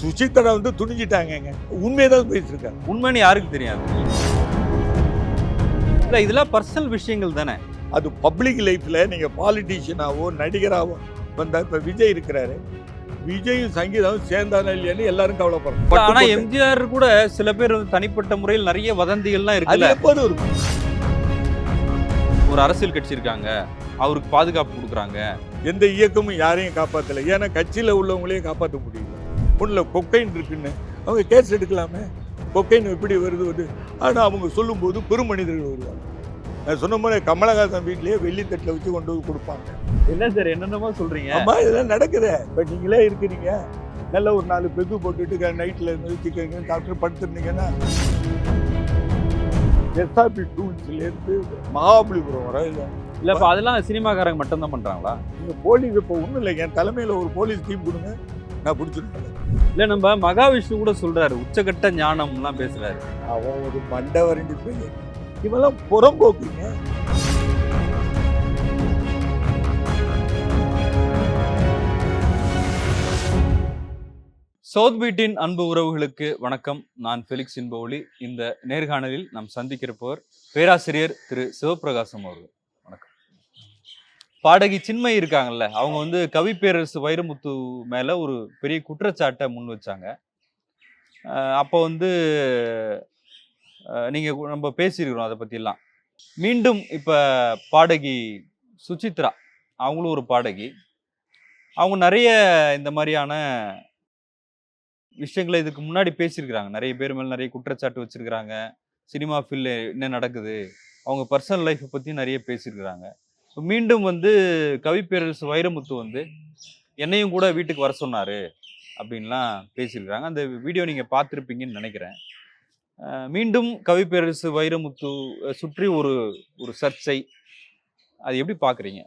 சுசித்ரா வந்து துணிஞ்சிட்டாங்கங்க. உண்மையை தான் பேசியிருக்காங்க உண்மைன்னு யாருக்கு தெரியாது? இல்ல இதெல்லாம் பர்சனல் விஷயங்கள் தானே? அது பப்ளிக் லைஃப்ல நீங்க பாலிட்டிஷியனாவோ நடிகராவோ வந்தா இப்ப விஜய் இருக்கிறாரு. விஜயும் சங்கீதாவும் சேர்ந்தானா இல்லையான்னு எல்லாரும் ஆனா கவலைப்படுறாங்க எம்ஜிஆர் கூட சில பேர் வந்து தனிப்பட்ட முறையில் நிறைய வதந்திகள்லாம் அது இருக்குல்ல எப்போதும் இருக்கும். ஒரு அரசியல் கட்சி இருக்காங்க. அவருக்கு பாதுகாப்பு கொடுக்குறாங்க. எந்த இயக்கமும் யாரையும் காப்பாத்தல. ஏன்னா கட்சியில உள்ளவங்களையும் காப்பாற்ற முடியல. ஒண்ணுல கொக்கைன் இருக்குன்னு. அவங்க கேஸ் எடுக்கலாமே? கொக்கைன் எப்படி வருது வருது ஆனா அவங்க சொல்லும்போது பெரும் மனிதர்கள் வருவாங்க. நான் சொன்ன மாதிரி கமலஹாசன் வீட்லயே வெள்ளித்தட்டில் வச்சு கொண்டு வந்து கொடுப்பாங்க. என்ன சார் என்னென்னமோ சொல்றீங்க? ஆமா இதெல்லாம் நடக்குதே. இப்போ நீங்களே இருக்கிறீங்க. நல்ல ஒரு நாலு பெகு போட்டுட்டு நைட்டில் இருந்து சிக்கன் டாக்டர் படுத்துருந்தீங்கன்னா எஸ்ஆர்பி டூல்ஸ்லேருந்து மகாபலிபுரம் வர இல்லை. இல்ல இப்ப அதெல்லாம் சினிமாக்காரங்க மட்டும் தான் பண்றாங்களா? இந்த போலீஸ் இப்போ ஒன்றும் இல்லை என் தலைமையில் ஒரு போலீஸ் டீம் கொடுங்க. நான் பிடிச்சிருக்கேன் இல்ல நம்ம மகாவிஷ்ணு கூட சொல்றாரு உச்சகட்ட ஞானம்லாம் பேசுறாரு. அவன் ஒரு மண்டை வரைஞ்சி போய் இவெல்லாம் புறம்போக்குங்க. சவுத் பீட்டின் அன்பு உறவுகளுக்கு வணக்கம். நான் ஃபெலிக்ஸ் இன்பவுலி இந்த நேர்காணலில் நாம் சந்திக்கிறப்பவர் பேராசிரியர் திரு சிவபிரகாசம் அவர்கள். பாடகி சின்மை இருக்காங்கல்ல அவங்க வந்து கவி பேரரசு வைரமுத்து மேல ஒரு பெரிய குற்றச்சாட்டை முன் வச்சாங்க. அப்போ வந்து நீங்க நம்ம பேசியிருக்கிறோம் அதை பத்திலாம் மீண்டும் இப்ப பாடகி சுசித்ரா அவங்களும் ஒரு பாடகி. அவங்க நிறைய இந்த மாதிரியான விஷயங்களை இதுக்கு முன்னாடி பேசியிருக்கிறாங்க. நிறைய பேர் மேலே நிறைய குற்றச்சாட்டு வச்சிருக்கிறாங்க. சினிமா ஃபீல்ட்ல என்ன நடக்குது? அவங்க பர்சனல் லைஃப்பை பற்றியும் நிறைய பேசியிருக்கிறாங்க. மீண்டும் வந்து கவி பேரரசு வைரமுத்து வந்து என்னையும் கூட வீட்டுக்கு வர சொன்னார் அப்படின்லாம் பேசியிருக்கிறாங்க அந்த வீடியோ நீங்கள் பார்த்துருப்பீங்கன்னு நினைக்கிறேன். மீண்டும் கவி பேரரசு வைரமுத்து சுற்றி ஒரு ஒரு சர்ச்சை. அது எப்படி பார்க்குறீங்க?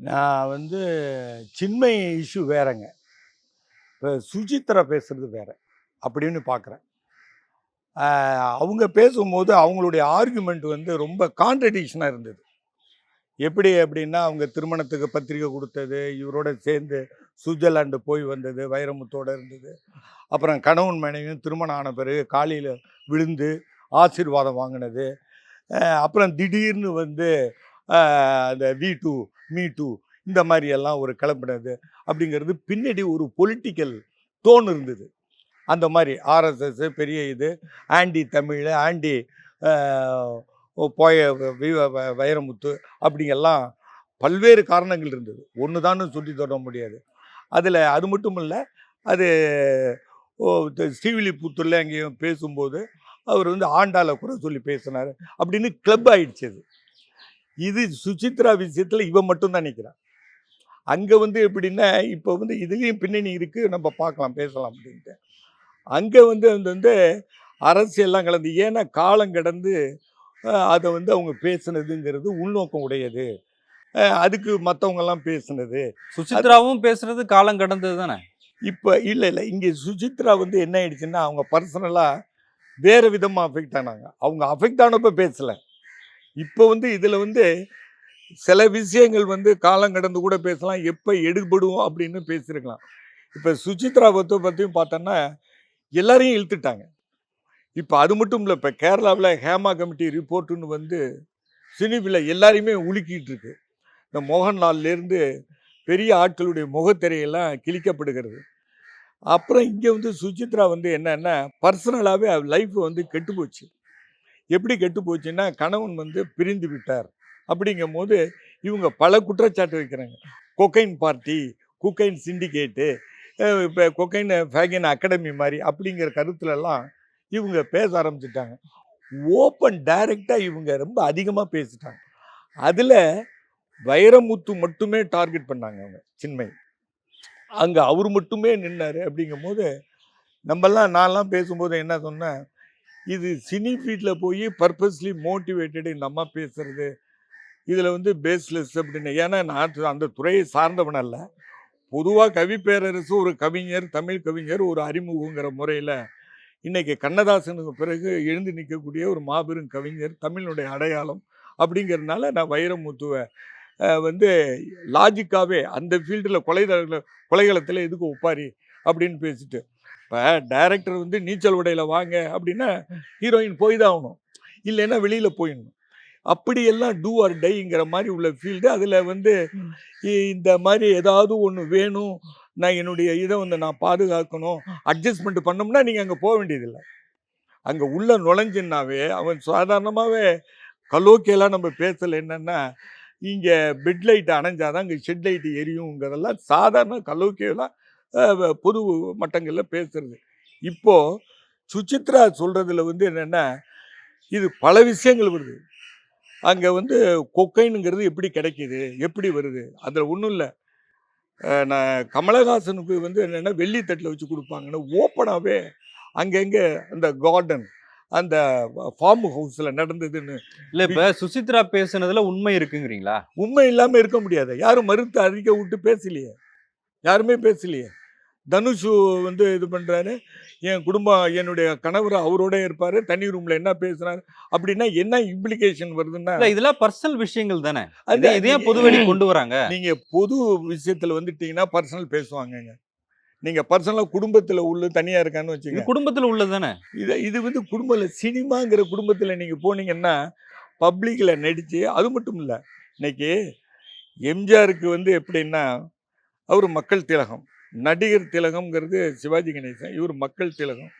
நான் வந்து சின்மை இஷ்யூ வேறங்க. இப்போ சுஜித்ரா பேசுகிறது வேற அப்படின்னு பார்க்குறேன். அவங்க பேசும்போது அவங்களுடைய ஆர்குமெண்ட் வந்து ரொம்ப கான்ட்ரடிக்ஷனாக இருந்தது. எப்படி அப்படின்னா அவங்க திருமணத்துக்கு பத்திரிக்கை கொடுத்தது இவரோட சேர்ந்து சுவிட்சர்லாண்டு போய் வந்தது வைரமுத்தோடு இருந்தது. அப்புறம் கணவன் மனைவியும் திருமணம் ஆன பிறகு காலையில் விழுந்து ஆசீர்வாதம் வாங்கினது. அப்புறம் திடீர்னு வந்து அந்த வி டூ மீ டூ இந்த மாதிரியெல்லாம் ஒரு கிளம்பினது அப்படிங்கிறது பின்னாடி ஒரு பொலிட்டிக்கல் டோன் இருந்தது. அந்த மாதிரி ஆர்எஸ்எஸ் பெரிய இது ஆண்டி தமிழ் ஆண்டி போய வ- வைரமுத்து அப்படிங்கெல்லாம் பல்வேறு காரணங்கள் இருந்தது. ஒன்று தான் சுட்டி தொட முடியாது. அதில் அது மட்டும் இல்லை அது ஓ, த- ஸ்ரீவில்லிபுத்தூரில் அங்கேயும் பேசும்போது அவர் வந்து ஆண்டாளை குறை சொல்லி பேசினார் அப்படின்னு கிளப் ஆயிடுச்சு அது. இது சுசித்ரா விஷயத்தில் இவன் மட்டும்தான் நிற்கிறான் அங்கே வந்து எப்படின்னா இப்போ வந்து இதுலேயும் பின்னணி இருக்குது நம்ம பார்க்கலாம் பேசலாம் அப்படின்ட்டு. அங்கே வந்து அந்த வந்து அரசியல்லாம் கலந்து ஏன்னா காலம் கடந்து அதை வந்து அவங்க பேசுனதுங்கிறது உள்நோக்கம் உடையது. அதுக்கு மற்றவங்கெல்லாம் பேசுனது. சுசித்ராவும் பேசுறது காலம் கடந்தது தானே? இப்போ இல்லை இல்லை. இங்கே சுசித்ரா வந்து என்ன ஆயிடுச்சுன்னா அவங்க பர்சனலாக வேறு விதமாக அஃபெக்ட் ஆனாங்க. அவங்க அஃபெக்ட் ஆனப்போ பேசலை. இப்போ வந்து இதில் வந்து சில விஷயங்கள் வந்து காலம் கடந்து கூட பேசலாம். எப்போ எடுபடும் அப்படின்னு பேசியிருக்கலாம் இப்போ சுசித்ரா பற்றி பற்றியும் பார்த்தோன்னா எல்லாரையும் இழுத்துட்டாங்க. இப்போ அது மட்டும் இல்லை இப்போ கேரளாவில் ஹேமா கமிட்டி ரிப்போர்ட்டுன்னு வந்து சினிபில் எல்லாரையுமே உலுக்கிட்டு இருக்கு இந்த மோகன்லால்லேருந்து பெரிய ஆட்களுடைய முகத்திரையெல்லாம் கிழிக்கப்படுகிறது. அப்புறம் இங்கே வந்து சுசித்ரா வந்து என்னென்னா பர்சனலாகவே லைஃப் வந்து கெட்டு போச்சு. எப்படி கெட்டு போச்சுன்னா கணவன் வந்து பிரிந்து விட்டார். அப்படிங்கும் போது இவங்க பல குற்றச்சாட்டு வைக்கிறாங்க. கொக்கைன் பார்ட்டி குக்கைன் சிண்டிகேட்டு இப்போ கொக்கைன் ஃபேகன் அகாடமி மாதிரி அப்படிங்கிற கருத்துலலாம் இவங்க பேச ஆரம்பிச்சிட்டாங்க. ஓப்பன் டைரக்டாக இவங்க ரொம்ப அதிகமாக பேசிட்டாங்க. அதில் வைரமுத்து மட்டுமே டார்கெட் பண்ணாங்க அவங்க சின்மை அங்கே அவர் மட்டுமே நின்னார் அப்படிங்கும்போது நம்மெல்லாம் நான்லாம் பேசும்போது என்ன சொன்னேன் இது சினி ஃபீல்டில் போய் பர்பஸ்லி மோட்டிவேட்டட் இந்த அம்மா பேசுறது இதில் வந்து பேஸ்லெஸ் அப்படின்னு. ஏன்னா நான் அந்த துறையை சார்ந்தவன் அல்ல. பொதுவாக கவி பேரரசு ஒரு கவிஞர் தமிழ் கவிஞர் ஒரு அறிமுகங்கிற முறையில் இன்னைக்கு கண்ணதாசனுக்கு பிறகு எழுந்து நிற்கக்கூடிய ஒரு மாபெரும் கவிஞர் தமிழினுடைய அடையாளம் அப்படிங்கிறதுனால நான் வைரமுத்துவை வந்து லாஜிக்காகவே அந்த ஃபீல்டில் கொலை கொலைகளத்தில் எதுக்கு ஒப்பாரி அப்படின்னு பேசிட்டு இப்போ டைரக்டர் வந்து நீச்சல் உடையில் வாங்க அப்படின்னா ஹீரோயின் போய் தான் ஆகணும். இல்லைன்னா வெளியில் போயிடணும். அப்படியெல்லாம் டூ ஆர் டைங்கிற மாதிரி உள்ள ஃபீல்டு அதில் வந்து இந்த மாதிரி ஏதாவது ஒன்று வேணும் நான் என்னுடைய இதை வந்து நான் பாதுகாக்கணும் அட்ஜஸ்ட்மெண்ட் பண்ணோம்னா நீங்கள் அங்கே போக வேண்டியதில்லை. அங்கே உள்ள நுழைஞ்சுன்னாவே அவன் சாதாரணமாகவே கலோக்கியெல்லாம் நம்ம பேசலை என்னன்னா இங்கே பெட் லைட் அணைஞ்சாதான் இங்கே ஷெட் லைட் எரியுங்கிறதெல்லாம் சாதாரண கலோக்கியெல்லாம் பொது மட்டங்களில் பேசுறது. இப்போ சுசித்ரா சொல்றதுல வந்து என்னன்னா இது பல விஷயங்கள் வருது. அங்கே வந்து கொக்கைனுங்கிறது எப்படி கிடைக்குது எப்படி வருது அதில் ஒன்றும் இல்லை. நான் கமலஹாசனுக்கு வந்து என்னென்னா வெள்ளித்தட்டில் வச்சு கொடுப்பாங்கன்னு ஓப்பனாகவே அங்கங்கே அந்த கார்டன் அந்த ஃபார்ம் ஹவுஸில் நடந்ததுன்னு இல்ல இப்ப சுசித்ரா பேசுனதுல உண்மை இருக்குங்கிறீங்களா? உண்மை இல்லாமல் இருக்க முடியாது. யாரும் மறுத்து அறிக்கை விட்டு பேசலையே. யாருமே பேசலையே. தனுஷு வந்து இது பண்ணுறாரு என் குடும்பம் என்னுடைய கணவர் அவரோட இருப்பார். தனி ரூமில் என்ன பேசுனாரு அப்படின்னா என்ன இம்ப்ளிகேஷன் வருதுன்னா இதெல்லாம் பர்சனல் விஷயங்கள் தானே. அது இதை- பொதுவெளி கொண்டு வராங்க. நீங்க பொது விஷயத்துல வந்துட்டீங்கன்னா பர்சனல் பேசுவாங்கங்க. நீங்க பர்சனலா குடும்பத்துல உள்ள தனியா இருக்கான்னு வச்சுங்க குடும்பத்துல உள்ளது தானே? இது இது வந்து குடும்பத்துல சினிமாங்கிற குடும்பத்துல நீங்க போனீங்கன்னா பப்ளிக்ல நடிச்சு அது மட்டும் இல்ல. இன்னைக்கு எம்ஜிஆருக்கு வந்து எப்படின்னா அவர் மக்கள் திலகம். நடிகர் திலகம்ங்கிறது சிவாஜி கணேசன் இவர் மக்கள் திலகம்.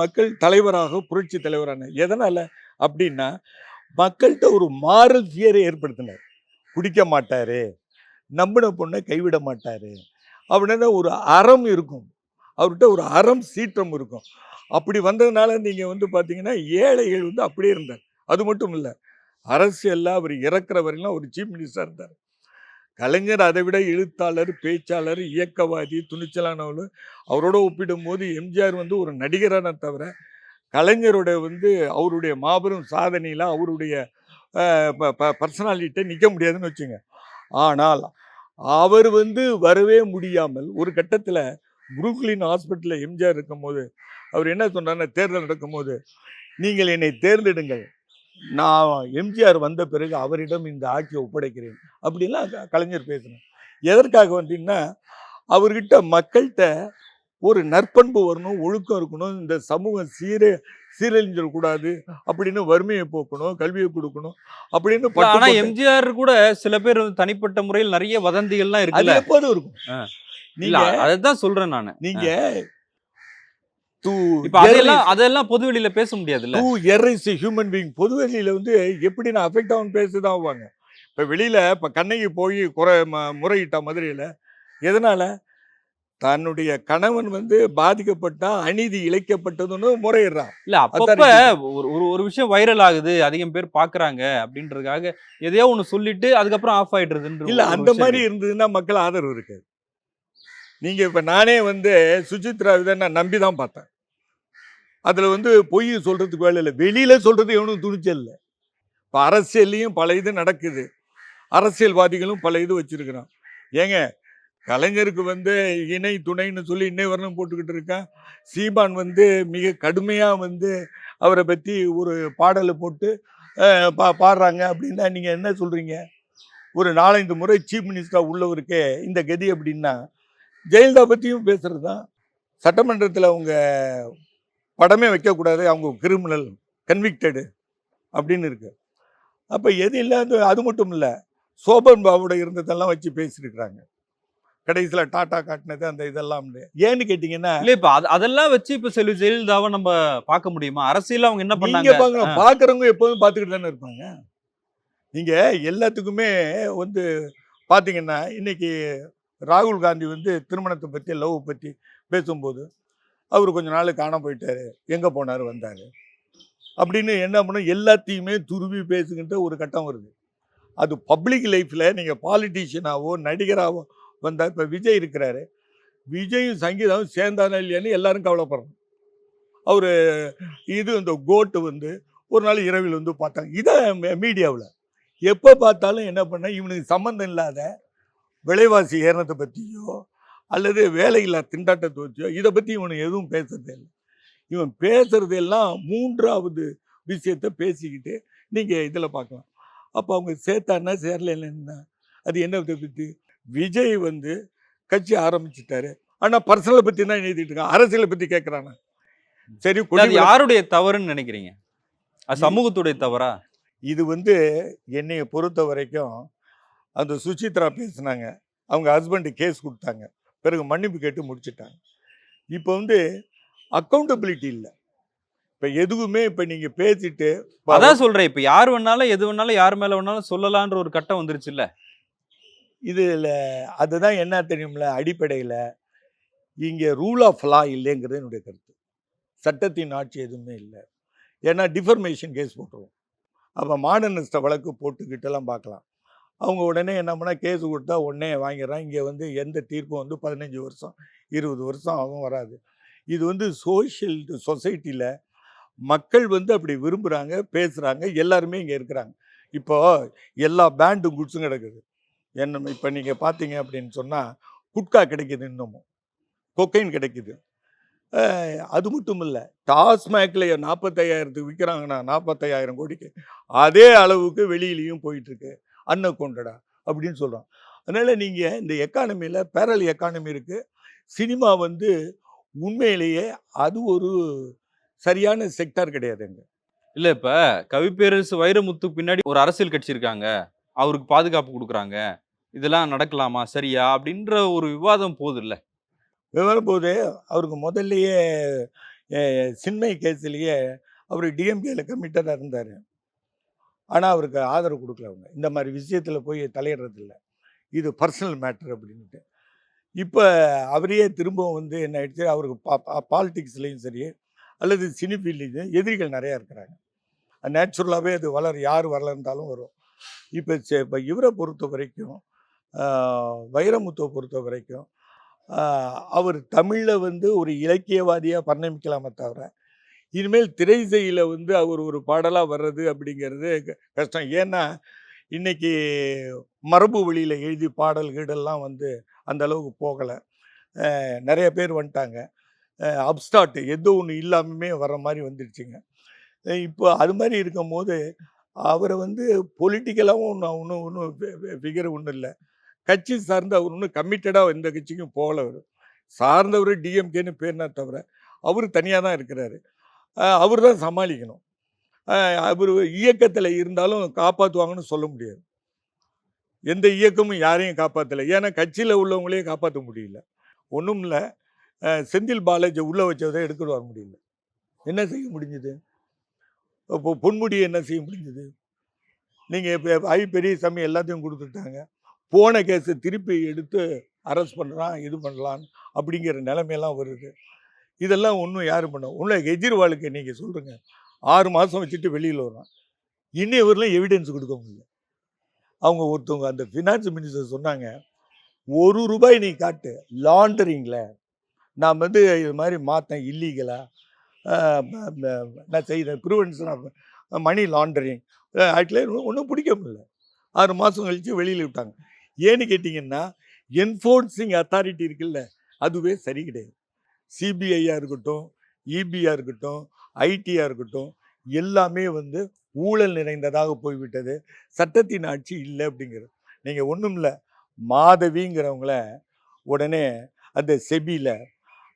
மக்கள் தலைவராக புரட்சி தலைவரான எதனால் அப்படின்னா மக்கள்கிட்ட ஒரு மாரல் ஃபியரை ஏற்படுத்தினார். குடிக்க மாட்டார் நம்பின பொண்ணை கைவிட மாட்டார். அப்படின்னா ஒரு அறம் இருக்கும். அவர்கிட்ட ஒரு அறம் சீற்றம் இருக்கும். அப்படி வந்ததுனால நீங்கள் வந்து பார்த்தீங்கன்னா ஏழைகள் வந்து அப்படியே இருந்தார். அது மட்டும் இல்லை அரசியலில் அவர் இறக்குற வரையிலும் ஒரு சீஃப் மினிஸ்டராக இருந்தார். கலைஞர் அதை விட எழுத்தாளர் பேச்சாளர் இயக்கவாதி துணிச்சலானவர் அவரோட ஒப்பிடும்போது எம்ஜிஆர் வந்து ஒரு நடிகரான தவிர கலைஞரோட வந்து அவருடைய மாபெரும் சாதனையில் அவருடைய பர்சனாலிட்டியை நிற்க முடியாதுன்னு வச்சுங்க. ஆனால் அவர் வந்து வரவே முடியாமல் ஒரு கட்டத்தில் புரூக்லின் ஹாஸ்பிட்டலில் எம்ஜிஆர் இருக்கும்போது அவர் என்ன சொன்னார்னா தேர்தல் நடக்கும்போது நீங்கள் என்னை தேர்ந்தெடுங்கள். நான் எம்ஜிஆர் வந்த பிறகு அவரிடம் இந்த ஆட்சியை ஒப்படைக்கிறேன். அப்படின்லாம் கலைஞர் பேசினார். எதற்காக வந்தீங்கன்னா அவர்கிட்ட மக்கள்கிட்ட ஒரு நற்பண்பு வரணும் ஒழுக்கம் இருக்கணும் இந்த சமூகம் சீர சீரழிஞ்சிடக்கூடாது அப்படின்னு வறுமையை போக்கணும் கல்வியை கொடுக்கணும் அப்படின்னு ஆனா எம்ஜிஆர் கூட சில பேர் வந்து தனிப்பட்ட முறையில் நிறைய வதந்திகள்லாம் அது இருக்குல்ல? எப்போதும் இருக்கும். நீங்க அதான் சொல்றேன் நானு. நீங்க இப்ப அதெல்லாம் அதெல்லாம் பொதுவெளியில பேச முடியாதுல்ல? To err is human being பொதுவெளியில வந்து எப்படி நான் அஃபெக்ட் ஆகும் பேசுதான் ஆவாங்க. இப்போ வெளியில இப்போ கண்ணகி போய் குறை முறையிட்டா மதுரையில எதனால? தன்னுடைய கணவன் வந்து பாதிக்கப்பட்டா அநீதி இழைக்கப்பட்டதுன்னு முறையிடுறான். இல்ல அப்பப்ப ஒரு ஒரு ஒரு விஷயம் வைரல் ஆகுது அதிகம் பேர் பாக்குறாங்க அப்படின்றதுக்காக எதையோ ஒண்ணு சொல்லிட்டு அதுக்கப்புறம் ஆஃப் ஆயிடுறதுன்ற இல்ல அந்த மாதிரி. இருந்ததுன்னா மக்கள் ஆதரவு இருக்காது. நீங்க இப்ப நானே வந்து சுசித்ரா இதை நான் நம்பி தான் பார்த்தேன். அதில் வந்து பொய் சொல்கிறதுக்கு வேலை இல்லை. வெளியில் சொல்கிறது எவனும் துணிச்சல் இல்லை. இப்போ அரசியல்லையும் பல இது நடக்குது. அரசியல்வாதிகளும் பல இது வச்சுருக்கிறான். ஏங்க கலைஞருக்கு வந்து இணை துணைன்னு சொல்லி இன்னை வரணும் போட்டுக்கிட்டு இருக்கான் சீமான் வந்து மிக கடுமையாக வந்து அவரை பற்றி ஒரு பாடலை போட்டு பா பாடுறாங்க அப்படின்னா நீங்கள் என்ன சொல்கிறீங்க ஒரு நாலஞ்சு முறை சீஃப் மினிஸ்டராக உள்ளவருக்கே இந்த கதி அப்படின்னா ஜெயலலிதா பற்றியும் பேசுகிறது தான் சட்டமன்றத்தில் அவங்க படமே வைக்கக்கூடாது அவங்க கிரிமினல் கன்விக்டடு அப்படின்னு இருக்கு. அப்போ எது இல்லாத அது மட்டும் இல்லை சோபன் பாபுட இருந்ததெல்லாம் வச்சு பேசியிருக்கிறாங்க. கடைசியில் டாட்டா காட்டினது அந்த இதெல்லாம். ஏன்னு கேட்டிங்கன்னா இல்ல இப்ப அது- அதெல்லாம் வச்சு இப்ப செல்வி ஜெயலலிதாவை நம்ம பார்க்க முடியுமா? அரசியல் அவங்க என்ன பண்ணாங்க? பாங்க பாக்குறவங்க எப்போதும் பார்த்துக்கிட்டு தானே இருப்பாங்க. நீங்க எல்லாத்துக்குமே வந்து பாத்தீங்கன்னா இன்னைக்கு ராகுல் காந்தி வந்து திருமணத்தை பத்தி லவ் பத்தி பேசும்போது அவர் கொஞ்ச நாள் காணாம போயிட்டாரு. எங்கே போனார் வந்தார். அப்படின்னு என்ன பண்ண எல்லாத்தையுமே துருவி பேசுகின்ற ஒரு கட்டம் வருது. அது பப்ளிக் லைஃப்பில் நீங்கள் பாலிட்டிஷியனாவோ நடிகராகவோ வந்தால் இப்போ விஜய் இருக்கிறாரு. விஜயும் சங்கீதாவும் சேர்ந்தானா இல்லையான்னு எல்லாரும் கவலைப்படுறோம் அவர் இது இந்த கோட்டு வந்து ஒரு நாள் இரவில் வந்து பார்த்தாங்க. இதான் மீடியாவில் எப்போ பார்த்தாலும் என்ன பண்ண இவனுக்கு சம்மந்தம் இல்லாத விலைவாசி ஏறினத்தை பற்றியோ அல்லது வேலையில்லா திண்டாட்டத்தை பற்றியோ இதை பற்றி இவனு எதுவும் பேசுறதே இல்லை. இவன் பேசுறது எல்லாம் மூன்றாவது விஷயத்தை பேசிக்கிட்டு நீங்கள் இதில் பார்க்கலாம் அப்போ அவங்க சேர்த்தான்னா சேரலைன்னா அது என்ன பற்றி விஜய் வந்து கட்சி ஆரம்பிச்சிட்டாரு. ஆனா பர்சனலை பத்தி தான் எழுதிட்டு இருக்கான். அரசியலை பத்தி கேட்கறானா சரி யாருடைய தவறுன்னு நினைக்கிறீங்க? அது சமூகத்துடைய தவறா? இது வந்து என்னைய பொறுத்த வரைக்கும் அந்த சுசித்ரா பேசுனாங்க. அவங்க ஹஸ்பண்டு கேஸ் கொடுத்தாங்க. பிறகு மன்னிப்பு கேட்டு முடிச்சிட்டாங்க. இப்போ வந்து அக்கௌண்டபிலிட்டி இல்லை. இப்போ எதுவுமே இப்போ நீங்கள் பேசிட்டு அதான் சொல்றேன். இப்ப யார் வேணாலும் எது வேணாலும் யார் மேல வேணாலும் சொல்லலான்ற ஒரு கட்டம் வந்துருச்சு இல்ல. இதில் அதுதான் என்ன தெரியும்ல? அடிப்படையில் இங்கே ரூல் ஆஃப் லா இல்லைங்கிறது என்னுடைய கருத்து. சட்டத்தின் ஆட்சி எதுவுமே இல்லை. ஏன்னா டிஃபர்மேஷன் கேஸ் போட்டுருவோம். அப்போ மாடர்னிஸ்ட வழக்கு போட்டுக்கிட்டெல்லாம் பார்க்கலாம். அவங்க உடனே என்ன பண்ணால் கேஸ் கொடுத்தா உடனே வாங்கிடுறான். இங்கே வந்து எந்த தீர்ப்பும் வந்து பதினஞ்சு வருஷம் இருபது வருஷம் ஆகும் வராது. இது வந்து சோஷியல் சொசைட்டியில் மக்கள் வந்து அப்படி விரும்புகிறாங்க பேசுகிறாங்க எல்லாருமே இங்கே இருக்கிறாங்க. இப்போ எல்லா பேண்டும் குட்ஸும் கிடக்குது. என்ன இப்போ நீங்கள் பார்த்தீங்க அப்படின்னு சொன்னால் குட்கா கிடைக்குது இன்னமும். கொக்கைன் கிடைக்குது. அது மட்டும் இல்லை டாஸ்மேக்கில் நாற்பத்தையாயிரத்துக்கு விற்கிறாங்கன்னா நாற்பத்தையாயிரம் கோடிக்கு அதே அளவுக்கு வெளியிலையும் போயிட்டுருக்கு அன்ன கொண்டடா அப்படின்னு சொல்கிறோம் அதனால் நீங்கள் இந்த எக்கானமியில் பேரல் எக்கானமி இருக்குது சினிமா வந்து உண்மையிலேயே அது ஒரு சரியான செக்டார் கிடையாதுங்க இல்ல இப்ப கவிப்பேரரசு வைரமுத்து பின்னாடி ஒரு அரசியல் கட்சி இருக்காங்க. அவருக்கு பாதுகாப்பு கொடுக்குறாங்க. இதெல்லாம் நடக்கலாமா? சரியா? அப்படின்ற ஒரு விவாதம் போகுது இல்ல விவரம் போது அவருக்கு முதல்லயே சின்மை கேஸ்லேயே அவர் டிஎம்கேல கமிட்டடாக இருந்தார். ஆனால் அவருக்கு ஆதரவு கொடுக்கல அவங்க. இந்த மாதிரி விஷயத்தில் போய் தலையிடுறதில்ல. இது பர்சனல் மேட்ரு அப்படின்ட்டு இப்போ அவரையே திரும்பவும் வந்து என்ன ஆயிடுச்சு? அவருக்கு பா பாலிடிக்ஸ்லேயும் சரி அல்லது சினி ஃபீல்ட்லேயும் எதிரிகள் நிறையா இருக்கிறாங்க. நேச்சுரலாகவே அது வளர் யார் வளர்ந்தாலும் வரும். இப்போ இப்போ இவரை பொறுத்த வரைக்கும் வைரமுத்துவை பொறுத்த வரைக்கும் அவர் தமிழில் வந்து ஒரு இலக்கியவாதியாக பரிணமிக்கலாமே தவிர இனிமேல் திரைசையில் வந்து அவர் ஒரு பாடலாக வர்றது அப்படிங்கிறது க- கஷ்டம். ஏன்னா இன்னைக்கு மரபு வழியில் எழுதி பாடல் கீடெல்லாம் வந்து அந்த அளவுக்கு போகலை. நிறைய பேர் வந்துட்டாங்க. அப்ஸ்டாட் எதோ ஒன்று இல்லாமே வர மாதிரி வந்துடுச்சுங்க இப்போ அது மாதிரி இருக்கும் போது அவரை வந்து பொலிட்டிக்கலாகவும் ஒன்றும் ஒன்றும் ஒன்றும் ஃபிகர் ஒன்றும் இல்லை. கட்சி சார்ந்து அவர் ஒன்றும் கம்மிட்டடாக எந்த கட்சிக்கும் போகல அவர். சார்ந்தவர் டிஎம்கேன்னு பேர்னா தவிர அவர் தனியாக தான் இருக்கிறாரு. அவர் தான் சமாளிக்கணும். அவர் இயக்கத்தில் இருந்தாலும் காப்பாற்றுவாங்கன்னு சொல்ல முடியாது. எந்த இயக்கமும் யாரையும் காப்பாற்றலை ஏன்னா கட்சியில் உள்ளவங்களையே காப்பாற்ற முடியல. ஒன்றும் இல்லை. செந்தில் பாலாஜி உள்ளே வச்சதை எடுத்துட்டு வர முடியல. என்ன செய்ய முடிஞ்சது? இப்போ பொன்முடியை என்ன செய்ய முடிஞ்சது? நீங்கள் இப்போ ஐ பெரியசாமி எல்லாத்தையும் கொடுத்துட்டாங்க. போன கேஸை திருப்பி எடுத்து அரெஸ்ட் பண்ணுறான் இது பண்ணலான் அப்படிங்கிற நிலைமையெல்லாம் வருது. இதெல்லாம் ஒன்றும் யாரும் பண்ண உள்ள கெஜ்ரிவாலுக்கு நீங்கள் சொல்கிறேங்க ஆறு மாதம் வச்சுட்டு வெளியில் வர்றான். இன்னும் இவரெலாம் எவிடன்ஸ் கொடுக்க முடியல அவங்க ஒருத்தவங்க அந்த ஃபினான்ஸ் மினிஸ்டர் சொன்னாங்க ஒரு ரூபாய் நீ காட்டு லாண்டரிங்கில் நான் வந்து இது மாதிரி மாற்றேன் இல்லீகலாக நான் செய்தேன் ப்ரிவென்ஷன் மணி லாண்டரிங் ஆக்டில் ஒன்றும் பிடிக்க முடியல. ஆறு மாதம் கழித்து வெளியில் விட்டாங்க. ஏன்னு கேட்டிங்கன்னா என்ஃபோர்ஸிங் அத்தாரிட்டி இருக்குல்ல அதுவே சரி கிடையாது. சிபிஐயாக இருக்கட்டும் இபியாக இருக்கட்டும் ஐடியாக இருக்கட்டும் எல்லாமே வந்து ஊழல் நிறைந்ததாக போய்விட்டது. சட்டத்தின் ஆட்சி இல்லை அப்படிங்கிறது. நீங்கள் ஒன்றும் இல்லை. மாதவிங்கிறவங்கள உடனே அந்த செபியில்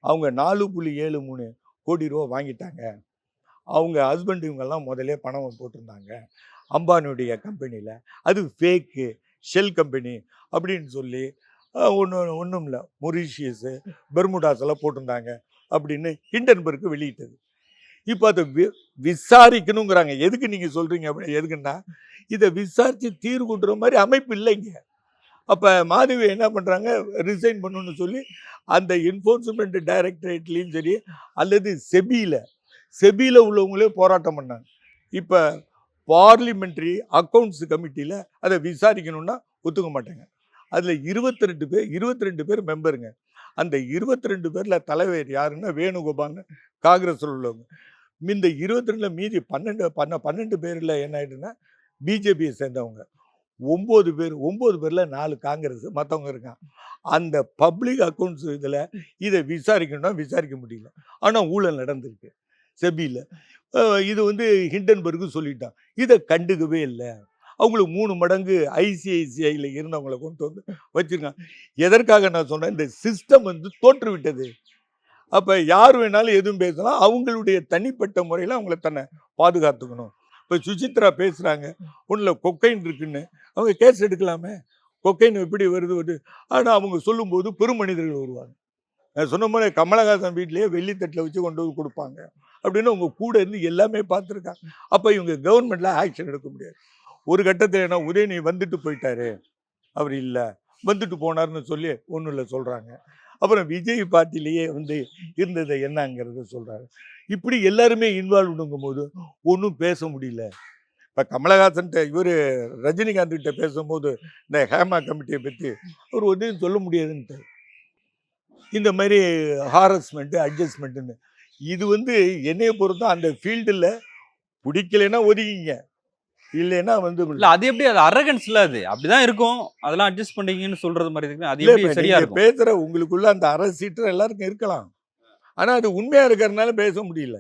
அவங்க நாலு புள்ளி ஏழு மூணு கோடி ரூபா வாங்கிட்டாங்க. அவங்க ஹஸ்பண்ட் இவங்கெல்லாம் முதலே பணம் போட்டிருந்தாங்க. அம்பானியுடைய கம்பெனியில் அது ஃபேக்கு ஷெல் கம்பெனி அப்படின்னு சொல்லி ஒன்று ஒன்றும் இல்லை. மொரீஷியஸு பெர்முடாஸெல்லாம் போட்டிருந்தாங்க அப்படின்னு ஹிண்டன்பர்க்கு வெளியிட்டது. இப்போ அதை வி விசாரிக்கணுங்கிறாங்க. எதுக்கு நீங்கள் சொல்கிறீங்க அப்படி எதுக்குன்னா இதை விசாரித்து தீர்வு கொண்டுற மாதிரி அமைப்பு இல்லைங்க. அப்போ மாதவி என்ன பண்ணுறாங்க ரிசைன் பண்ணணும்னு சொல்லி அந்த என்ஃபோர்ஸ்மெண்ட் டைரக்டரேட்லேயும் சரி அல்லது செபியில் செபியில் உள்ளவங்களே போராட்டம் பண்ணாங்க. இப்போ பார்லிமெண்ட்ரி அக்கௌண்ட்ஸ் கமிட்டியில் அதை விசாரிக்கணுன்னா ஒத்துக்க மாட்டாங்க. அதில் இருபத்தி ரெண்டு பேர் இருபத்தி ரெண்டு பேர் மெம்பருங்க. அந்த இருபத்தி ரெண்டு பேரில் தலைவர் யாருன்னா வேணுகோபால்னு காங்கிரஸில் உள்ளவங்க. இந்த இருபத்தி ரெண்டில் மீதி பன்னெண்டு பண்ண பன்னெண்டு பேரில் என்ன ஆயிடுன்னா பிஜேபியை சேர்ந்தவங்க. ஒம்பது பேர் ஒம்பது பேரில் நாலு காங்கிரஸ் மற்றவங்க இருக்கான் அந்த பப்ளிக் அக்கௌண்ட்ஸ் இதில் இதை விசாரிக்கணும்னா விசாரிக்க முடியல. ஆனால் ஊழல் நடந்திருக்கு. செபியில். இது வந்து ஹிண்டன்பர்க்கு சொல்லிட்டான். இதை கண்டுக்கவே இல்லை. அவங்களுக்கு மூணு மடங்கு ஐசிஐசிஐயில் இருந்தவங்களை கொண்டு வந்து வச்சுருக்காங்க. எதற்காக நான் சொன்னேன்? இந்த சிஸ்டம் வந்து தோற்றுவிட்டது. அப்போ யார் வேணாலும் எதுவும் பேசலாம். அவங்களுடைய தனிப்பட்ட முறையில் அவங்கள தன்னை பாதுகாத்துக்கணும். இப்போ சுசித்ரா பேசுகிறாங்க ஒன்றில் கொக்கைன் இருக்குன்னு. அவங்க கேஸ் எடுக்கலாமே? கொக்கைன் எப்படி வருது வருது? ஆனால் அவங்க சொல்லும்போது பெருமனிதர்கள் வருவாங்க. நான் சொன்ன மாதிரி கமலஹாசன் வீட்லேயே வெள்ளித்தட்டில் வச்சு கொண்டு வந்து கொடுப்பாங்க. அப்படின்னு அவங்க கூட இருந்து எல்லாமே பார்த்துருக்காங்க. அப்போ இவங்க கவர்மெண்ட்டில் ஆக்ஷன் எடுக்க முடியாது. ஒரு கட்டத்தில் என்ன உதயநிதி வந்துட்டு போயிட்டாரு. அவர் இல்லை. வந்துட்டு போனார்னு சொல்லி ஒன்றும் இல்லை சொல்கிறாங்க அப்புறம் விஜய் பார்ட்டிலேயே வந்து இருந்தது என்னங்கிறத சொல்கிறாரு இப்படி எல்லாருமே இன்வால்வ்டுங்கும் போது ஒன்றும் பேச முடியல. இப்போ கமலஹாசன்கிட்ட இவர் ரஜினிகாந்த் கிட்ட பேசும்போது இந்த ஹேமா கமிட்டியை பற்றி அவர் ஒன்றும் சொல்ல முடியாதுன்ட்டு இந்த மாதிரி ஹாரஸ்மெண்ட்டு அட்ஜஸ்ட்மெண்ட்டுன்னு இது வந்து என்னைய பொறுத்தும் அந்த ஃபீல்டில் பிடிக்கலைன்னா ஒதுங்கிங்க இல்லைன்னா வந்து இல்ல அது எப்படி அது அரகன்ஸ்ல அது. அப்படிதான் இருக்கும். அதெல்லாம் அட்ஜஸ்ட் பண்ணீங்கன்னு சொல்றது மாதிரி இருக்கு அது இல்ல, எப்படி சரியா இருக்கும்? பேசுற உங்களுக்குள்ள அந்த அரசீற்றம் எல்லாருக்கும் இருக்கலாம். ஆனா அது உண்மையா இருக்கிறதுனால பேச முடியல.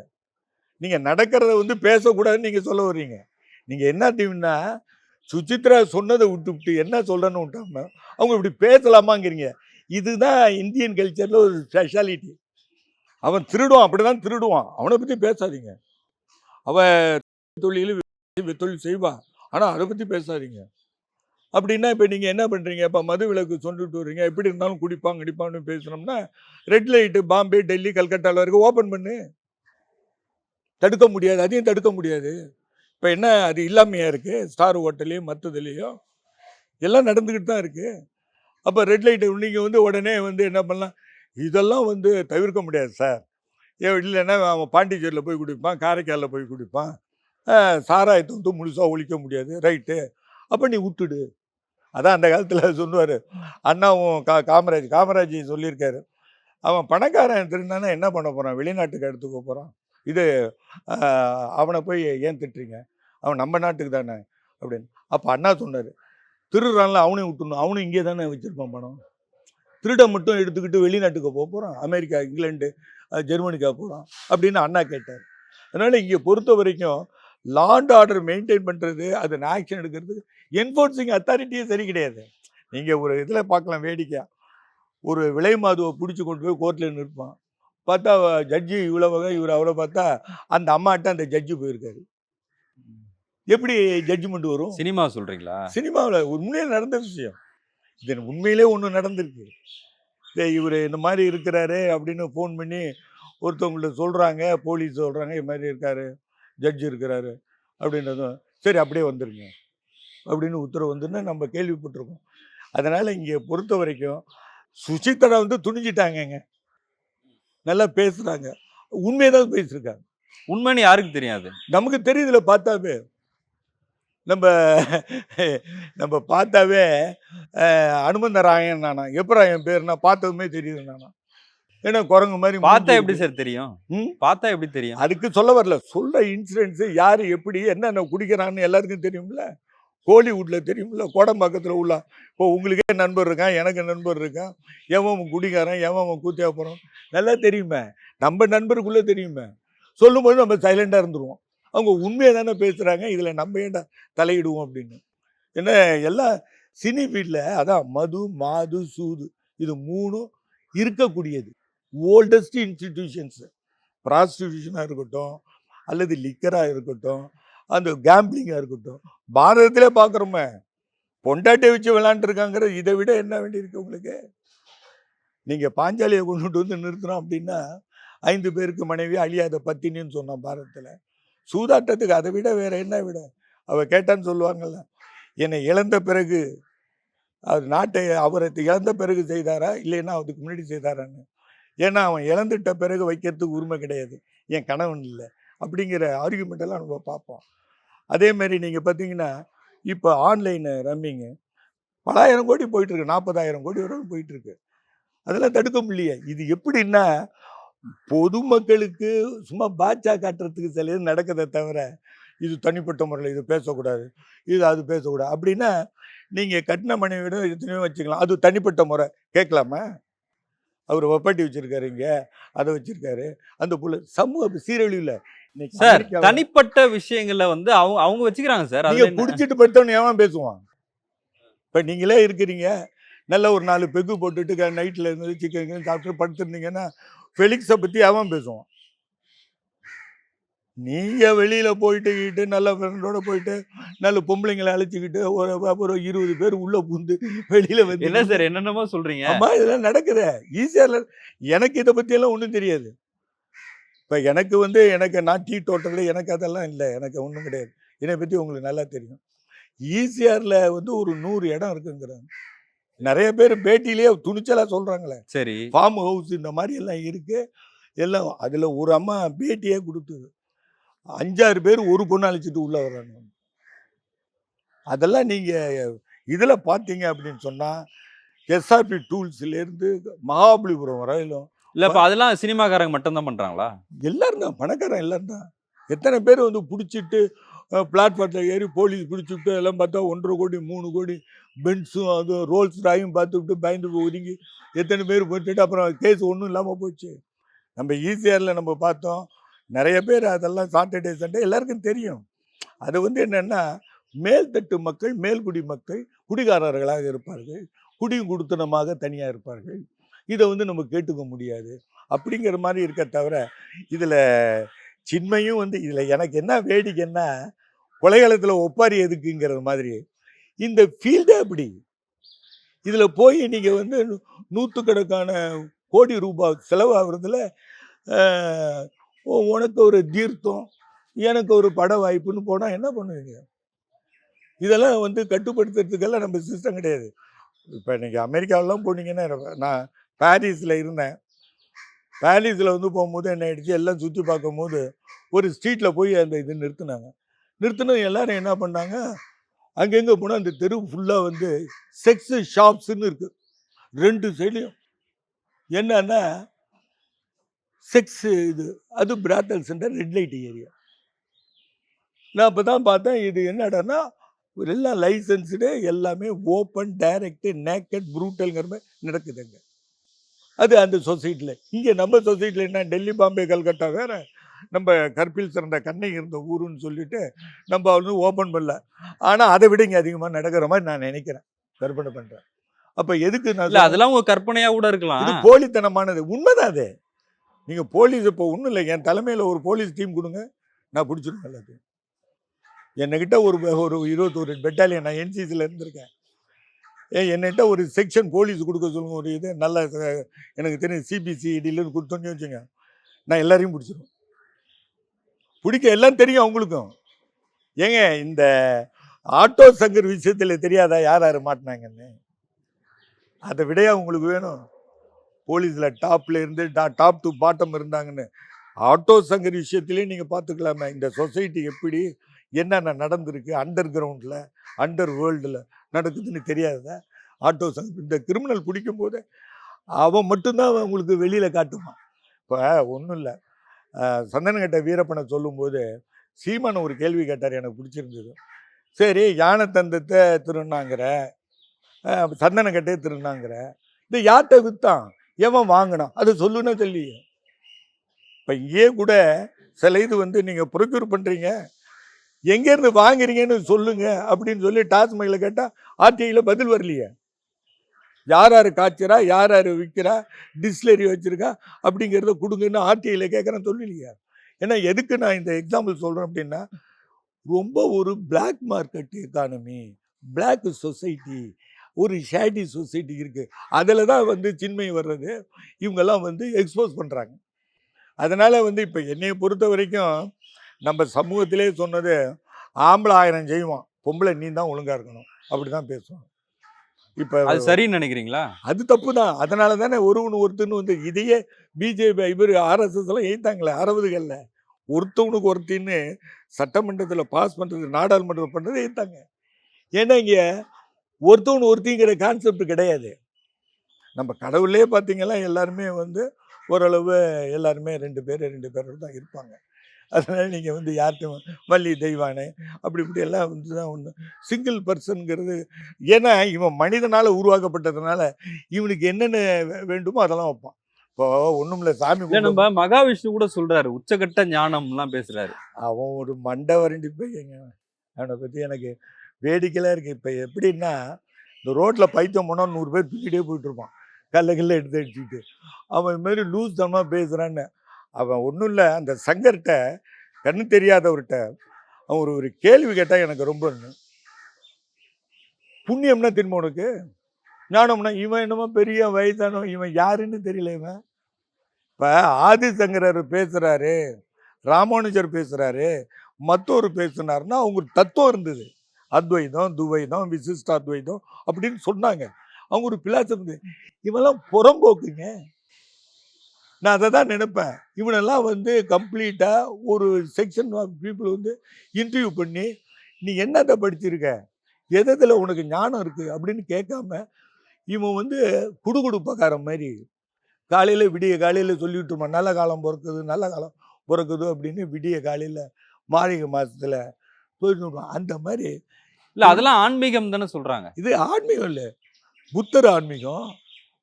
நீங்க நடக்கிறத வந்து பேசக்கூடாதுன்னு நீங்க சொல்ல வர்றீங்க. நீங்க என்ன தீவுன்னா சுசித்ரா சொன்னதை விட்டு விட்டு என்ன சொல்றேன்னு விட்டாம அவங்க இப்படி பேசலாமாங்கிறீங்க. இதுதான் இந்தியன் கல்ச்சர்ல ஒரு ஸ்பெஷாலிட்டி அவன் திருடுவான் அப்படிதான் திருடுவான். அவனை பத்தி பேசாதீங்க. அவன் தொழில் தொழில் செய்வான் ஆனால் அதை பற்றி பேசாதீங்க. அப்படின்னா இப்போ நீங்கள் என்ன பண்ணுறீங்க இப்போ மது விலக்கு சொல்லிட்டு வர்றீங்க. எப்படி இருந்தாலும் குடிப்பாங்க குடிப்பான்னு பேசுனோம்னா ரெட் லைட்டு பாம்பே டெல்லி கல்கட்டாவில் வரைக்கும் ஓப்பன் பண்ணு. தடுக்க முடியாது. அதையும் தடுக்க முடியாது. இப்போ என்ன அது இல்லாமையாக இருக்குது ஸ்டார் ஹோட்டல்லையும் மற்றதுலேயும் எல்லாம் நடந்துக்கிட்டு தான் இருக்குது அப்போ ரெட் லைட்டு நீங்கள் வந்து உடனே வந்து என்ன பண்ணலாம்? இதெல்லாம் வந்து தவிர்க்க முடியாது சார் ஏன் இல்லைன்னா அவன் பாண்டிச்சேரியில் போய் குடிப்பான் காரைக்காலில் போய் குடிப்பான். சாராயத்தை வந்து முழுசாக ஒழிக்க முடியாது. ரைட்டு. அப்போ நீ விட்டுடு அதான் அந்த காலத்தில் சொல்லுவார். அண்ணாவும் கா காமராஜ் காமராஜ் சொல்லியிருக்காரு. அவன் பணக்காரன் திருந்தானே என்ன பண்ண போகிறான் வெளிநாட்டுக்கு எடுத்துக்க போகிறான் இது அவனை போய் ஏன் திட்டுறீங்க? அவன் நம்ம நாட்டுக்கு தானே? அப்படின்னு. அப்போ அண்ணா சொன்னார். திருடுறான்ல அவனையும் விட்டுணும் அவனும் இங்கே தானே வச்சுருப்பான் பணம். திருட மட்டும் எடுத்துக்கிட்டு வெளிநாட்டுக்கு போக போகிறான் அமெரிக்கா இங்கிலாண்டு ஜெர்மனிக்கா போகிறான் அப்படின்னு அண்ணா கேட்டார். அதனால் இங்கே பொறுத்த வரைக்கும் லாண்ட் ஆர்டர் மெயின்டைன் பண்ணுறது அது ஆக்ஷன் எடுக்கிறது என்ஃபோர்ஸிங் அத்தாரிட்டியே சரி கிடையாது. நீங்கள் ஒரு இதில் பார்க்கலாம் வேடிக்கையா. ஒரு விலை மாதுவை பிடிச்சி கொண்டு போய் கோர்ட்டில் நிற்பான். பார்த்தா ஜட்ஜி இவ்வளவு இவர் அவ்வளோ பார்த்தா அந்த அம்மாட்ட அந்த ஜட்ஜி போயிருக்காரு. எப்படி ஜட்ஜ்மெண்ட் வரும்? சினிமா சொல்றீங்களா? சினிமாவில் உண்மையிலே நடந்த விஷயம். இது உண்மையிலே ஒன்று நடந்திருக்கு. இவர் இந்த மாதிரி இருக்கிறாரு அப்படின்னு ஃபோன் பண்ணி ஒருத்தவங்கள்ட்ட சொல்கிறாங்க போலீஸ் சொல்கிறாங்க இது மாதிரி இருக்காரு. ஜட்ஜ் இருக்கிறாரு அப்படின்றதும் சரி அப்படியே வந்துருங்க. அப்படின்னு உத்தரவு வந்துன்னு நம்ம கேள்விப்பட்டிருக்கோம். அதனால் இங்கே பொறுத்த வரைக்கும் சுசித்ரா வந்து துணிஞ்சிட்டாங்கங்க. நல்லா பேசுகிறாங்க உண்மையை தான் பேசியிருக்காங்க. உண்மைன்னு யாருக்கு தெரியாது? நமக்கு தெரியுதுல பார்த்தாவே. நம்ம நம்ம பார்த்தாவே அஹ், அனுமந்த ராயன் நானா? எப்பரா என் பேர்னா பார்த்ததுமே தெரியுது நானா? ஏன்னா குரங்கு மாதிரி பார்த்தா எப்படி. சார் தெரியும்? ம்? பார்த்தா எப்படி தெரியும்? அதுக்கு சொல்ல வரல. சொல்ற இன்சிடென்ட்ஸ் யார் எப்படி என்னென்ன குடிக்கிறான்னு எல்லாருக்கும் தெரியும்ல. கோலிவுட்ல தெரியும்ல கோடம்பாக்கத்தில் உள்ள. இப்போ உங்களுக்கே நண்பர் இருக்கான் எனக்கு நண்பர் இருக்கான். எவன் குடிக்காரன் எவன் கூத்தியா போகிறான் நல்லா தெரியுமே. நம்ம நண்பருக்குள்ளே தெரியுமே. சொல்லும்போது நம்ம சைலண்டாக இருந்துருவோம். அவங்க உண்மையை தானே பேசுகிறாங்க இதில் நம்ம ஏன்டா தலையிடுவோம் அப்படின்னு. என்ன எல்லாம் சினி ஃபீல்டில் அதான் மது மாது சூது இது மூணும் இருக்கக்கூடியது. ஓல்டஸ்ட் இன்ஸ்டிடியூஷன்ஸு ப்ராஸ்டியூஷனாக இருக்கட்டும் அல்லது லிக்கராக இருக்கட்டும் அந்த கேம்பிளிங்காக இருக்கட்டும். பாரதத்திலே பார்க்குறோமே பொண்டாட்டியை வச்சு விளாண்டுருக்காங்கிற இதை விட என்ன வேண்டியிருக்கு உங்களுக்கு? நீங்கள் பாஞ்சாலியை கொண்டுட்டு வந்து நிறுத்துகிறோம் அப்படின்னா ஐந்து பேருக்கு மனைவி அழியாத பத்தினின்னு சொன்னான் பாரதத்தில். சூதாட்டத்துக்கு அதை விட வேற என்ன விட? அவள் கேட்டான்னு சொல்லுவாங்கள்ல என்னை இழந்த பிறகு அவர் நாட்டை அவரை இழந்த பிறகு செய்தாரா? இல்லைன்னா அதுக்கு முன்னாடி செய்தாரான்னு. ஏன்னா அவன் இழந்துட்ட பிறகு வைக்கிறதுக்கு உரிமை கிடையாது. என் கணவன் இல்லை. அப்படிங்கிற ஆர்குமெண்ட்டெல்லாம் நம்ம பார்ப்போம். அதே மாதிரி நீங்கள் பார்த்தீங்கன்னா இப்போ ஆன்லைனு ரம்மிங்கு. பலாயிரம் கோடி போயிட்டுருக்கு. நாற்பதாயிரம் கோடி வரை போயிட்டுருக்கு. அதெல்லாம் தடுக்க முடியலையே. இது எப்படின்னா பொதுமக்களுக்கு சும்மா பாட்சா காட்டுறதுக்கு சில இது நடக்குதே தவிர இது தனிப்பட்ட முறையில் இது பேசக்கூடாது. இது அது பேசக்கூடாது. அப்படின்னா நீங்கள் கட்டின மனைவியிடம் எத்தனையோ வச்சுக்கலாம். அது தனிப்பட்ட முறை. கேட்கலாமா? அவர் வப்பாட்டி வச்சிருக்காரு இங்க. அதை வச்சிருக்காரு. அந்த புள்ள சமூக சீரழிவில் இன்னைக்கு சார் தனிப்பட்ட விஷயங்கள்ல வந்து அவங்க அவங்க வச்சுக்கிறாங்க சார். நீங்க அதுல என்ன? குடிச்சிட்டு படுத்தவன ஏன் பேசுவான். இப்ப நீங்களே இருக்கிறீங்க. நல்ல ஒரு நாலு பெக்கு போட்டுட்டு நைட்ல இருந்து சிக்கன் சாப்பிட்டு படுத்திருந்தீங்கன்னா ஃபெலிக்ஸை பத்தி அவன் பேசுவான். நீங்க வெளியில போயிட்டு கிட்டு நல்ல ஃப்ரெண்டோட போயிட்டு நல்ல பொம்பளைங்களை அழைச்சிக்கிட்டு ஒரு ஒரு இருபது பேர் உள்ள புந்து வெளியில வந்து என்ன சார் என்னென்னமோ சொல்றீங்க? அம்மா இதெல்லாம் நடக்குது. ஈஸியா இல்ல. எனக்கு இதை பத்தி எல்லாம் ஒன்றும் தெரியாது. இப்ப எனக்கு வந்து எனக்கு நான் டீ டோட்டல் எனக்கு அதெல்லாம் இல்லை. எனக்கு ஒன்றும் கிடையாது. என்னை பத்தி உங்களுக்கு நல்லா தெரியும். ஈசிஆர்ல வந்து ஒரு நூறு இடம் இருக்குங்கிறாங்க. நிறைய பேர் பேட்டிலேயே துணிச்சலா சொல்றாங்களே. சரி. ஃபார்ம் ஹவுஸ் இந்த மாதிரி எல்லாம் இருக்கு. எல்லாம் அதுல ஒரு அம்மா பேட்டியே கொடுத்தது. அஞ்சாறு பேர் ஒரு பொண்ணு அழைச்சிட்டு உள்ள வர்றாங்க அதெல்லாம் நீங்க இதுல பார்த்தீங்க அப்படின்னு சொன்னா எஸ்ஆர்பி டூல்ஸ்ல இருந்து மகாபலிபுரம் வரையிலும் இல்ல இப்ப அதெல்லாம் சினிமாக்காரங்க மட்டும் தான் பண்றாங்களா? எல்லாரும் தான் பணக்காரன் எல்லாரும் தான் எத்தனை பேர் வந்து பிடிச்சிட்டு பிளாட்ஃபார்த்தில் ஏறி போலீஸ் பிடிச்சிட்டு எல்லாம் பார்த்தா ஒன்றரை கோடி மூணு கோடி பென்ஸும் அதுவும் ரோல்ஸ் ராயும் பார்த்துவிட்டு பயந்து போய் ஒதுங்கி எத்தனை பேர் போட்டுட்டு அப்புறம் கேஸ் ஒன்றும் இல்லாமல் போச்சு. நம்ம ஈசிஆரில் நம்ம பார்த்தோம் நிறைய பேர் அதெல்லாம் சாட்டர்டே சண்டே எல்லாருக்கும் தெரியும். அது வந்து என்னென்னா மேல்தட்டு மக்கள் மேல்குடி மக்கள் குடிகாரர்களாக இருப்பார்கள். குடியும் குடுத்தனமாக தனியாக இருப்பார்கள். இதை வந்து நம்ம கேட்டுக்க முடியாது. அப்படிங்கிற மாதிரி இருக்க தவிர இதில் சின்மையும் வந்து இதில் எனக்கு என்ன வேடிக்கைன்னா கொலைகாலத்தில் ஒப்பாரி எதுக்குங்கிறது மாதிரி. இந்த ஃபீல்டே அப்படி. இதில் போய் நீங்கள் வந்து நூற்றுக்கணக்கான கோடி ரூபாய் செலவாகிறதுல உனக்கு ஒரு தீர்த்தம் எனக்கு ஒரு பட வாய்ப்புன்னு போனால் என்ன பண்ணுவீங்க? இதெல்லாம் வந்து கட்டுப்படுத்துறதுக்கெல்லாம் நம்ம சிஸ்டம் கிடையாது. இப்போ நீங்கள் அமெரிக்காவிலாம் போனீங்கன்னா நான் பாரிஸில் இருந்தேன். பாரிஸில் வந்து போகும்போது என்ன ஆயிடுச்சு? எல்லாம் சுற்றி பார்க்கும்போது ஒரு ஸ்ட்ரீட்டில் போய் அந்த இது நிறுத்தினாங்க. நிறுத்தினது எல்லாரும் என்ன பண்ணாங்க? அங்கெங்கே போனால் அந்த தெரு ஃபுல்லாக வந்து செக்ஸு ஷாப்ஸுன்னு இருக்குது ரெண்டு சைட்லையும் என்னன்னா செக்ஸ் இது. அது brothel centre red light area. நான் அப்போ தான் பார்த்தேன் இது என்னடான்னா எல்லாம் லைசன்ஸ்டு எல்லாமே ஓப்பன் டைரக்ட் நேக்கட் ப்ரூட்டல்ங்கிற மாதிரி நடக்குதுங்க. அது அந்த சொசைட்டியில் இங்கே நம்ம சொசைட்டியில் என்ன டெல்லி பாம்பே கல்கட்டா வேற? நம்ம கற்பில் சிறந்த கண்ணை இருந்த ஊருன்னு சொல்லிட்டு நம்ம வந்து ஓப்பன் பண்ணல. ஆனால் அதை விட இங்கே அதிகமாக நடக்கிற மாதிரி நான் நினைக்கிறேன். கற்பனை பண்ணுறேன் அப்போ எதுக்கு நான்? அதெல்லாம் உங்க கற்பனையா கூட இருக்கலாம். போலித்தனமானது. உண்மைதான் அது. நீங்கள் போலீஸ் இப்போ ஒன்றும் இல்லை என் தலைமையில் ஒரு போலீஸ் டீம் கொடுங்க. நான் பிடிச்சிருவேன் எல்லாத்தையும். என்னக்கிட்ட ஒரு ஒரு இருபத்தோரு பெட்டாலியன் நான் என்சிசியில் இருந்திருக்கேன். ஏன் என்கிட்ட ஒரு செக்ஷன் போலீஸ் கொடுக்க சொல்லுங்க. ஒரு இது நல்ல எனக்கு தெரியும் சிபிசிடிலேருந்து கொடுத்தோன்னு வச்சுங்க. நான் எல்லாரையும் பிடிச்சிருவேன். பிடிக்க எல்லாம் தெரியும் அவங்களுக்கும். ஏங்க இந்த ஆட்டோ சங்கர் விஷயத்தில் தெரியாதா யார் யார் மாட்டினாங்கன்னு? அதை விடையா உங்களுக்கு வேணும். போலீஸில் டாப்ல இருந்து டாப் டு பாட்டம் இருந்தாங்கன்னு. ஆட்டோ சங்கர் விஷயத்திலே நீங்கள் பார்த்துக்கலாமே இந்த சொசைட்டி எப்படி என்னென்ன நடந்திருக்கு அண்டர் கிரவுண்டில் அண்டர் வேர்ல்டில் நடக்குதுன்னு தெரியாத ஆட்டோ சங்கர் இந்த கிரிமினல் பிடிக்கும் போது அவன் மட்டும்தான் அவன் உங்களுக்கு வெளியில் காட்டுவான். இப்போ ஒன்றும் இல்லை. சந்தனங்கட்ட வீரப்பனை சொல்லும்போது சீமான ஒரு கேள்வி கேட்டார் எனக்கு பிடிச்சிருந்தது. சரி யானை தந்தத்தை திருநாங்கிற சந்தனக்கட்டையை திருநாங்கிற இந்த யார்கிட்ட வித்தான்? எவன் வாங்கினான்? அது சொல்லுன்னா சொல்லியே இப்போ இங்கே கூட சில இது வந்து நீங்கள் ப்ரொக்யூர் பண்ணுறீங்க எங்கேருந்து வாங்குறீங்கன்னு சொல்லுங்க அப்படின்னு சொல்லி டாஸ்மாகில் கேட்டால் ஆர்டிஐயில் பதில் வரலையே. யார் யார் காய்ச்சிறா யார் யார் விற்கிறா டிஸ்லரி வச்சுருக்கா அப்படிங்கிறத கொடுங்கன்னு ஆர்டிஐயில் கேட்குறேன் சொல்லலையா. ஏன்னா எதுக்கு நான் இந்த எக்ஸாம்பிள் சொல்கிறேன் அப்படின்னா ரொம்ப ஒரு black market economy black society ஒரு ஷேடி சொசைட்டி இருக்குது அதில் தான் வந்து சின்மை வர்றது. இவங்கெல்லாம் வந்து எக்ஸ்போஸ் பண்ணுறாங்க அதனால் வந்து இப்போ என்னைய பொறுத்த வரைக்கும் நம்ம சமூகத்திலே சொன்னது ஆம்பளை ஆயிரம் செய்வான் பொம்பளை நீ தான் ஒழுங்காக இருக்கணும். அப்படி தான் பேசுவான் இப்போ அது சரின்னு நினைக்கிறீங்களா? அது தப்பு தான். அதனால தானே ஒருவனு ஒருத்தன்னு வந்து இதையே பிஜேபி இவர் ஆர்எஸ்எஸ் எல்லாம் எழுத்தாங்களே அறுபதுகளில். ஒருத்தவனுக்கு ஒருத்தின்னு சட்டமன்றத்தில் பாஸ் பண்ணுறது நாடாளுமன்றம் பண்ணுறது எழுத்தாங்க ஏன்னா இங்கே ஒருத்தவனு ஒருத்திங்கிற கான்செப்ட் கிடையாது. நம்ம கடவுளே பார்த்தீங்கன்னா எல்லாருமே வந்து ஓரளவு எல்லாருமே ரெண்டு பேர் ரெண்டு பேர் தான் இருப்பாங்க. அதனால நீங்கள் வந்து யார்கிட்ட வள்ளி தெய்வானை அப்படி இப்படி எல்லாம் வந்து தான் ஒன்று சிங்கிள் பர்சனுங்கிறது ஏன்னா இவன் மனிதனால் உருவாக்கப்பட்டதுனால இவனுக்கு என்னென்ன வே- வேண்டுமோ அதெல்லாம் வைப்பான். இப்போ ஒன்றும் இல்லை சாமி நம்ம மகாவிஷ்ணு கூட சொல்றாரு உச்சகட்ட ஞானம்லாம் பேசுறாரு. அவன் ஒரு மண்டை வரண்டி பையங்க அவனை பற்றி எனக்கு வேடிக்கையெல்லாம் இருக்குது இப்போ எப்படின்னா இந்த ரோட்டில் பைத்தியம் போனால் நூறு பேர் பின்னாடியே போயிட்டுருப்பான். கல்ல கல்ல எடுத்து அடிச்சுக்கிட்டு. அவன் இது மாதிரி லூஸ் தனமாக பேசுகிறான்னு அவன் ஒன்றும் இல்லை. அந்த சங்கர்கிட்ட கண்ணு தெரியாதவர்கிட்ட அவன் ஒரு ஒரு கேள்வி கேட்டால் எனக்கு ரொம்ப புண்ணியம்னா திரும்ப உனக்கு? ஞானம்னா இவன் என்னமோ பெரிய வயதானவன் இவன் யாருன்னு தெரியல இவன். இப்போ ஆதிசங்கரர் பேசுகிறாரு ராமானுஜர் பேசுகிறாரு மற்றொரு பேசுனாருன்னா அவங்களுக்கு தத்துவம் இருந்தது. அத்வைதம் துவைதம் விசிஷ்டாத்வைதம் அப்படின்னு சொன்னாங்க. அவங்க ஒரு பிலாசபி இவெல்லாம் புறம்போக்குங்க. நான் அதை தான் நினைப்பேன். இவனெல்லாம் வந்து கம்ப்ளீட்டாக ஒரு செக்ஷன் ஆஃப் பீப்புள் வந்து இன்டர்வியூ பண்ணி நீ என்னத்தை படிச்சிருக்க? எதில் உனக்கு ஞானம் இருக்குது அப்படின்னு கேட்காம இவன் வந்து குடுகுடுப்பக்காரன் மாதிரி காலையில் விடிய காலையில் சொல்லிட்டு இருப்பான் நல்ல காலம் பிறக்குது நல்ல காலம் பிறக்குது அப்படின்னு விடிய காலையில் மாளிகை மாதத்தில் போயிட்டு அந்த மாதிரி இல்ல அதெல்லாம் ஆன்மீகம் தானே சொல்றாங்க. இது ஆன்மீகம் இல்லை. புத்தர் ஆன்மீகம்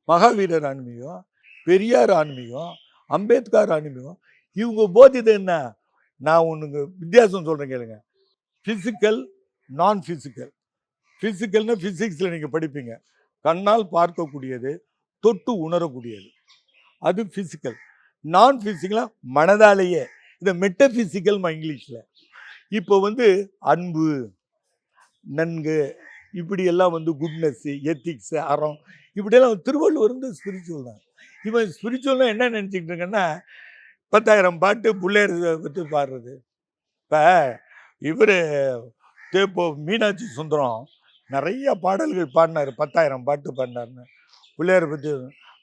மகாவீரர் ஆன்மீகம் பெரியார் ஆன்மீகம் அம்பேத்கர் ஆன்மீகம் இவங்க போதிது என்ன? நான் ஒன்றுங்க வித்தியாசம் சொல்கிறேன் கேளுங்க. ஃபிசிக்கல் நான் ஃபிசிக்கல் ஃபிசிக்கல்னா ஃபிசிக்ஸில் நீங்கள் படிப்பீங்க. கண்ணால் பார்க்கக்கூடியது தொட்டு உணரக்கூடியது. அது ஃபிசிக்கல் நான் ஃபிசிக்கலாக மனதாலேயே. இந்த மெட்டஃபிசிக்கல் இங்கிலீஷில். இப்போ வந்து அன்பு நன்கு இப்படியெல்லாம் வந்து குட்னஸ்ஸு எத்திக்ஸு அறம் இப்படியெல்லாம் திருவள்ளுவர் வந்து ஸ்பிரிச்சுவல் தான். இவன் ஸ்பிரிச்சுவல்னால் என்ன நினச்சிக்கிட்டு இருக்கேன்னா பத்தாயிரம் பாட்டு பிள்ளையர் பற்றி பாடுறது. இப்போ இவர் தேப்போ மீனாட்சி சுந்தரம் நிறைய பாடல்கள் பாடினார் பத்தாயிரம் பாட்டு பாடினார்னு பிள்ளையாரை பற்றி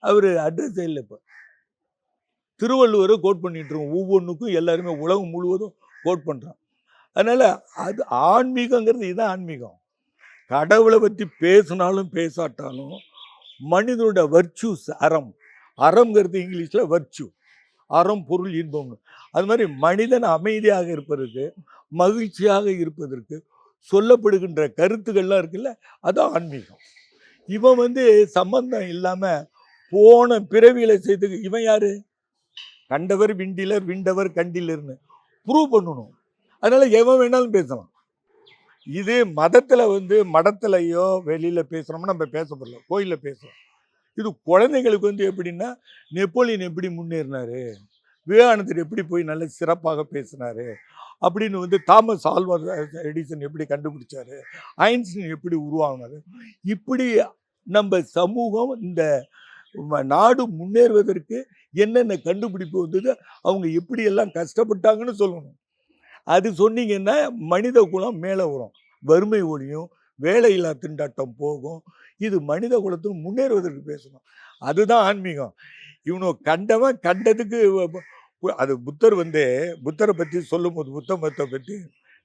அவர் அட்ரஸ் இல்லை இப்போ. திருவள்ளுவரை கோட் பண்ணிட்டு இருக்கோம். ஒவ்வொன்றுக்கும் எல்லாருமே உலகம் முழுவதும் கோட் பண்ணுறான் அதனால் அது ஆன்மீகங்கிறது இதுதான் ஆன்மீகம். கடவுளை பற்றி பேசினாலும் பேசாட்டாலும் மனிதனோட வர்ச்சூஸ் அறம். அறம்ங்கிறது இங்கிலீஷில் வர்ச்சு அறம் பொருள் இன்பம்னு அது மாதிரி மனிதன் அமைதியாக இருப்பதற்கு மகிழ்ச்சியாக இருப்பதற்கு சொல்லப்படுகின்ற கருத்துக்கள்லாம் இருக்குல்ல அதுதான் ஆன்மீகம். இவன் வந்து சம்பந்தம் இல்லாமல் போன பிறவியில் செய்து இவன் யார்? கண்டவர் விண்டிலர் விண்டவர் கண்டிலர்னு ப்ரூவ் பண்ணணும். அதனால எவன் வேணாலும் பேசலாம். இது மதத்தில் வந்து மடத்துலையோ வெளியில் பேசுகிறோம்னா நம்ம பேச போடல கோயிலில் பேசுகிறோம் இது குழந்தைங்களுக்கு வந்து எப்படின்னா நெப்போலியன் எப்படி முன்னேறினாரு? விவேகானந்தர் எப்படி போய் நல்ல சிறப்பாக பேசினார்? அப்படின்னு வந்து தாமஸ் ஆல்வர் எடிசன் எப்படி கண்டுபிடிச்சாரு? ஐன்ஸ்டின் எப்படி உருவாகினாரு? இப்படி நம்ம சமூகம் இந்த நாடு முன்னேறுவதற்கு என்னென்ன கண்டுபிடிப்பு வந்தது அவங்க எப்படியெல்லாம் கஷ்டப்பட்டாங்கன்னு சொல்லணும். அது சொன்னீங்கன்னா மனித குலம் மேலே வரும். வறுமை ஒழியும் வேலையில்லா திண்டாட்டம் போகும். இது மனித குலத்தில் முன்னேறுவதற்கு பேசணும். அதுதான் ஆன்மீகம். இவனோ கண்டவன் கண்டதுக்கு அது புத்தர் வந்து புத்தரை பற்றி சொல்லும்போது புத்த மதத்தை பற்றி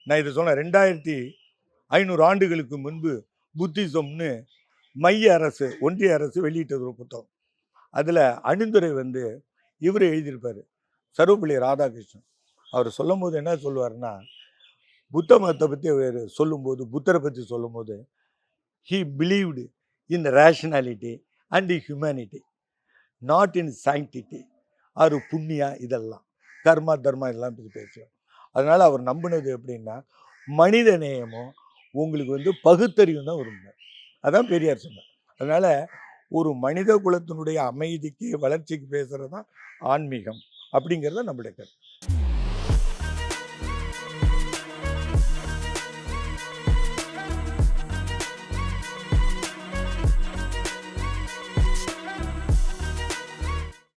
நான் இதை சொன்னேன். ரெண்டாயிரத்தி ஐநூறு ஆண்டுகளுக்கு முன்பு புத்திசம்னு மைய அரசு ஒன்றிய அரசு வெளியிட்டது ஒரு புத்தகம். அதில் அணிந்துரை வந்து இவர் எழுதியிருப்பார். சர்வப்பள்ளி ராதாகிருஷ்ணன். அவர் சொல்லும் போது என்ன சொல்லுவாருன்னா புத்த மதத்தை பற்றி அவர் சொல்லும்போது புத்தரை பற்றி சொல்லும்போது he believed in rationality and humanity not in sanctity or புண்ணியா இதெல்லாம் கர்மா தர்மா இதெல்லாம் பற்றி பேசுவார். அதனால் அவர் நம்பினது எப்படின்னா மனித நேயமும் உங்களுக்கு வந்து பகுத்தறிவும் தான் விரும்பினார் அதான் பெரியார் சொன்னார். அதனால் ஒரு மனித குலத்தினுடைய அமைதிக்கு வளர்ச்சிக்கு பேசுகிறது தான் ஆன்மீகம் அப்படிங்கிறத நம்முடைய கருத்து.